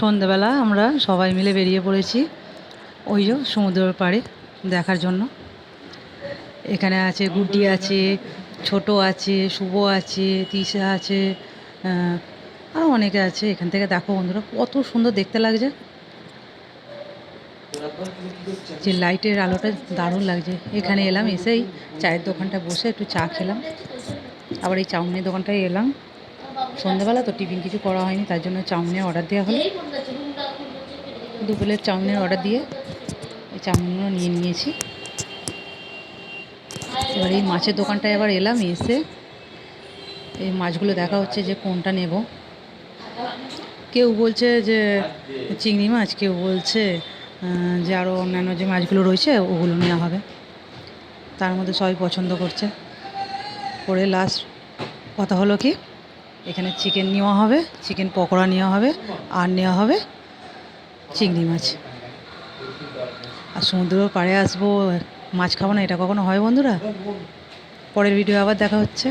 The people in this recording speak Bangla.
সন্ধ্যেবেলা আমরা সবাই মিলে বেরিয়ে পড়েছি ওই যে সমুদ্রের পাড়ে দেখার জন্য। এখানে আছে গুড্ডি আছে, ছোট আছে, শুভ আছে, তিশা আছে আরও অনেকে আছে। এখান থেকে দেখো বন্ধুরা, কত সুন্দর দেখতে লাগছে। যে লাইটের আলোটা দারুণ লাগছে। এখানে এলাম, এসেই চায়ের দোকানটা বসে একটু চা খেলাম। আবার এই চাউমিনের দোকানটায় এলাম। সন্ধ্যাবেলা তো টিফিন কিছু করা হয়নি, তার জন্য চাউমিনের অর্ডার দেওয়া হলো। দু প্লেট চাউমিনের অর্ডার দিয়ে এই চাউমিনগুলো নিয়ে নিয়েছি। এবার এই মাছের দোকানটায় এবার এলাম, এসে এই মাছগুলো দেখা হচ্ছে যে কোনটা নেব। কেউ বলছে যে চিংড়ি মাছ, কেউ বলছে যে আরও অন্যান্য যে মাছগুলো রয়েছে, ওগুলো নেওয়া হবে। তার মধ্যে সবাই পছন্দ করছে। করে লাস্ট কথা হলো কি এখানে চিকেন নেওয়া হবে, চিকেন পকোড়া নেওয়া হবে, আর নেওয়া হবে চিংড়ি মাছ। আর সমুদ্র পাড়ে আসব, মাছ খাব না, এটা কখনো হয় বন্ধুরা? পরের ভিডিও আবার দেখা হচ্ছে।